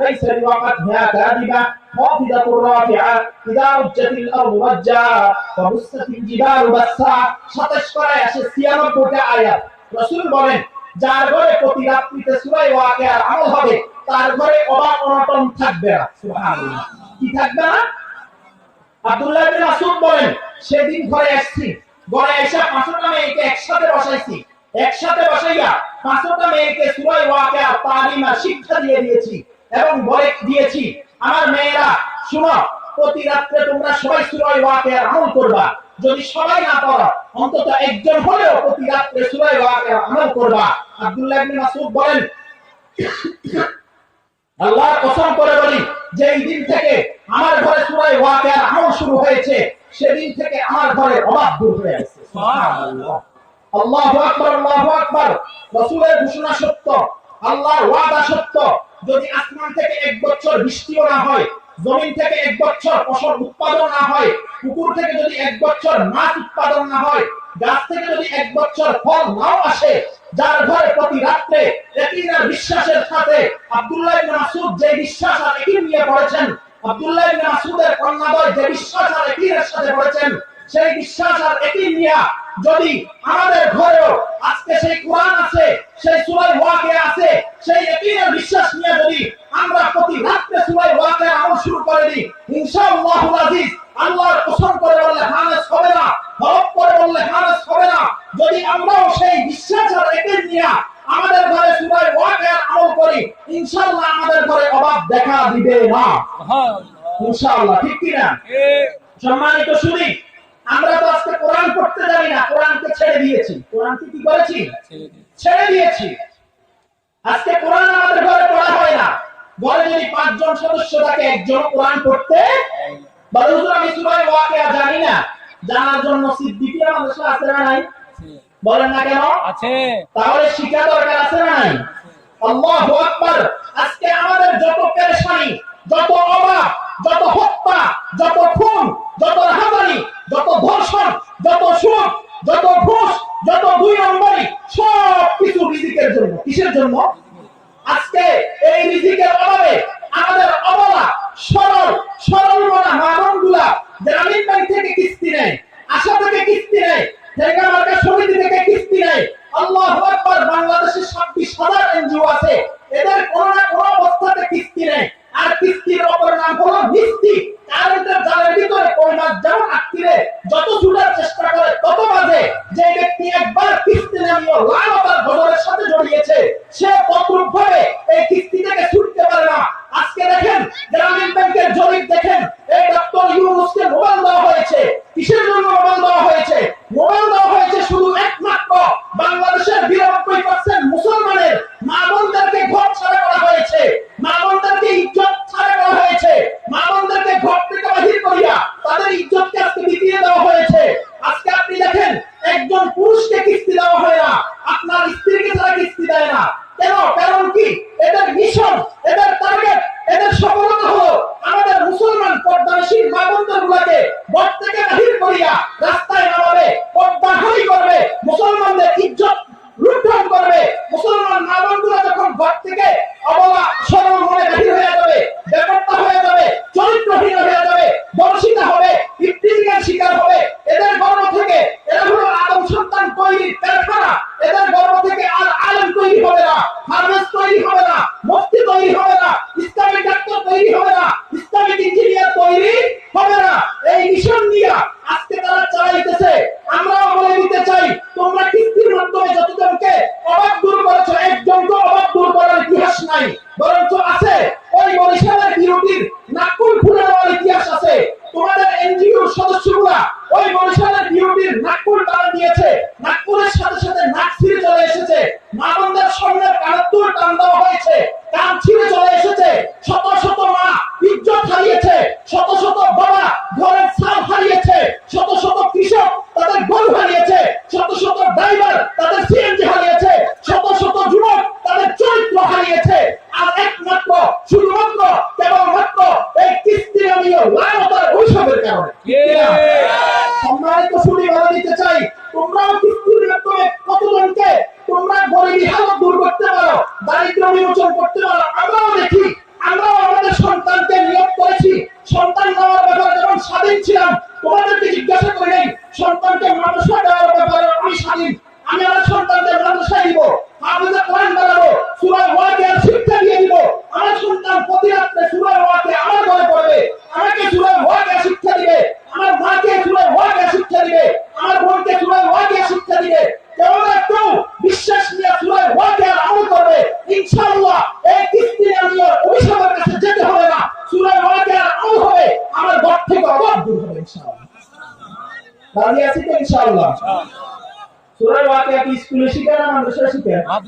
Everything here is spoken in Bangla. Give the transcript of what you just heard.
ليس لوقتها كاذبة خافضة رافعة إذا رجت الأرض رجا وبست الجبال بسا সাতাশ করায় আসে ছিয়ানব্বইটা আয়াত রসুল বলেন যার ঘরে প্রতি রাত্রিতে সুরাই ওয়াকিয়ার আমল হবে তার ঘরে অবাক অনটন থাকবে না সুবহানাল্লাহ কি থাকবে না আব্দুল্লাহ বিন মাসউদ বলেন সেদিন ঘরে আসছি ঘরে এসে পাঁচটা মেয়েকে একসাথে বসাইছি একসাথে বসাইয়া পাঁচটা মেয়েকে সূরা ওয়াকিয়া তালিমা শিক্ষা দিয়ে দিয়েছি এবং বলে দিয়েছি আমার মেয়েরা শুনো প্রতি রাত্রে তোমরা সবাই সূরা ওয়াকিয়ার আমল করবা। যদি সবাই না করো অন্তত একজন হলেও প্রতি রাত্রে সূরা ওয়াকিয়ার আমল করবা। আব্দুল্লাহ ইবনে মাসউদ বলেন আল্লাহর কসম করে বলি যে এই দিন থেকে আমার ঘরে সূরা ওয়াকিয়ার আমল শুরু হয়েছে সেদিন থেকে আমার ঘরে অভাব দূর হয়ে আসছে সুবহানাল্লাহ। আল্লাহু আকবার আল্লাহু আকবার। রাসূলের ঘোষণা সত্য আল্লাহর ওয়াদা সত্য। যদি আসমান থেকে এক বছর বৃষ্টিও না হয়, জমিন থেকে এক বছর ফসল উৎপাদন না হয়, পুকুর থেকে যদি এক বছর মাছ উৎপাদন না হয়, গাছ থেকে যদি এক বছর ফল নাও আসে, যার ঘরে প্রতি রাত্রে একই বিশ্বাসের সাথে আব্দুল্লাহ ইবনে মাসউদ যে বিশ্বাস আর একই নিয়ে পড়েছেন, আব্দুল্লাহ ইবনে মাসউদের কন্যাদ্বয় যে বিশ্বাস আর একই সাথে পড়েছেন, সেই বিশ্বাস আর একই নিয়া যদি আমাদের ঘরেও আজকে সেই কোরআন আছে সেই সূরা ওয়াকিয়া আছে সেই একই বিশ্বাস নিয়ে যদি আমরা প্রতি রাত্রে সূরা ওয়াকিয়া আমল শুরু করে দিই ইনশাআল্লাহুল আজিজ আল্লাহর কসম করে বললে হানেস হবে না হরফ করে বললে হানেস হবে না। যদি আমরাও সেই বিশ্বাস আর একই নিয়া আমাদের ঘরে সূরা ওয়াকিয়া আমল করি ইনশাআল্লাহ আমাদের ঘরে অভাব দেখা দিবে না। ইনশাআল্লাহ ঠিক কি না সম্মানিত শুনি আমরা তো আজকে কোরআন পড়তে জানি না কোরআনকে ছেড়ে দিয়েছি। কোরআনকে কি করেছি? ছেড়ে দিয়েছি। আজকে কোরআন আমাদের ঘরে পড়া হয় না। ঘরে যদি পাঁচজন সদস্য থাকে একজন কোরআন পড়তে বলে হুজুর আমি সূরা ওয়াকিয়া জানি না। জানার জন্য সিদ্দিকী আমাদের সাথে আছে না নাই? বলেন না কেন? আছে। তাহলে শিক্ষা দরকার আছে না নাই? আল্লাহু আকবার। আজকে আমাদের যত পেরেশানি যত অভাব যত হত্যা যত খুন যত রাহাজানি যত ধর্ষণ যত সুখ, যত ঘুষ, যত দুই নম্বরই সব কিছু রিজিকের জন্য। কিসের জন্য? আজকে এই রিজিকের অভাবে আমাদের অবলা সরল সরল মনা মানগুলা গ্রামীণ ব্যাংক থেকে কিস্তি নেয় আশা থেকে কিস্তি নেয় জায়গা মার্কা সমিতি থেকে কিস্তি নেয় আল্লাহ আকবার বাংলাদেশে ছাব্বিশ হাজার এনজিও আছে এদের কোনো না কোনো অবস্থাতে কিস্তি নেয় আর কিস্তির অপর নাম হলো মিস্তি কারেন্টের জালের ভিতরে কই মাছ যেমন আটকিরে যত ঝুলার চেষ্টা করে তত বাজে যে ব্যক্তি একবার কিস্তি নামিয়ে লালতার ঘটনের সাথে জড়িয়েছে সে তদ্রুপ ভাবে এই কিস্তি থেকে ছুটতে পারে না আজকে দেখেন গ্রামীণ ব্যাংকের জরিপ দেখেন এই ডক্টর ইউনুসকে মোবাইল দেওয়া হয়েছে কিসের জন্য মোবাইল দেওয়া হয়েছে মোবাইল দেওয়া হয়েছে শুধু একমাত্র বাংলাদেশের বিরানব্বই পার্সেন্ট মুসলমানের মা বোনদেরকে ঘর ছাড়া করা হয়েছে মা বোনদেরকে ইজ্জত ছাড়া করা হয়েছে মা বোনদেরকে ঘর থেকে বাহির করিয়া তাদের ইজ্জতকে আজকে বিকিয়ে দেওয়া হয়েছে আজকে আপনি দেখেন একজন পুরুষকে কিস্তি দেওয়া হয় না, আপনার স্ত্রীকে তারা কিস্তি দেয় না। কেন? কারণ কি? এদের মিশন, এদের টার্গেট এদের সফলতা হলো আমাদের মুসলমান পর্দাশীল মা বোনদের গুলাকে ঘর থেকে বাহির করিয়া রাস্তায় নামাবে পর্দাহানি করবে মুসলমানদের ইজ্জত লুণ্ঠন করবে মুসলমান মা বোনগুলো যখন ঘর থেকে অবলা সরল মনে বাহির হয়ে যাবে ব্যাপারটা হয়ে যাবে চরিত্রহীন হয়ে যাবে বর্ষিতা হবে ইফতিজিংয়ের শিকার হবে এদের গর্ব থেকে এরা হলো আদম সন্তান তৈরির কারখানা এদের গর্ব থেকে আর আলেম তৈরি হবে না হারভেস তৈরি হবে না মুফতি তৈরি হবে না ইসলামিক ডাক্তার তৈরি হবে না ইসলামিক ইঞ্জিনিয়ার তৈরি হবে না এই মিশন নিয়ে আজকে তারা চালাইতেছে আমরাও বলে দিতে চাই তোমরা কিস্তির মাধ্যমে যতজনকে অভাব দূর করেছ একজনকে অভাব দূর করার ইতিহাস নাই বরঞ্চ আছে ওই বরিশালের বিরোধীর নাকুল ফুলে দেওয়ার ইতিহাস আছে তোমাদের এনজিওর সদস্যগুলা ওই বরিশালের বিরোধীর নাকুল টান দিয়েছে নাকুলের সাথে সাথে নাক ছিঁড়ে চলে এসেছে মা বোনদের স্বর্ণের কানাত্তর টান দেওয়া হয়েছে। কান ছিঁড়ে চলে এসেছে। শত শত মা ইজ্জত হারিয়েছে। শত শত বাবা ঘরের ছাদ হারিয়েছে। শত শত কৃষক তাদের গরু হারিয়েছে। শত শত ড্রাইভার তাদের সিএনজি হারিয়েছে। শত শত যুবক তাদের চরিত্র হারিয়েছে। আর একমাত্র শুধুমাত্র কেবলমাত্র এই কিস্তি নামীয় লালতার ঐসবের কারণে। সম্মানিত শুনি বলে দিতে চাই তোমরাও কিস্তির মাধ্যমে কতজনকে তোমরা গরিবী হালত দূর করতে পারো দারিদ্র বিমোচন করতে পারো আমরাও রাজি আছি তো ইনশাআল্লাহ। সূরা ওয়াকিয়া কি স্কুলে শিখে না মাদ্রাসায় শিখে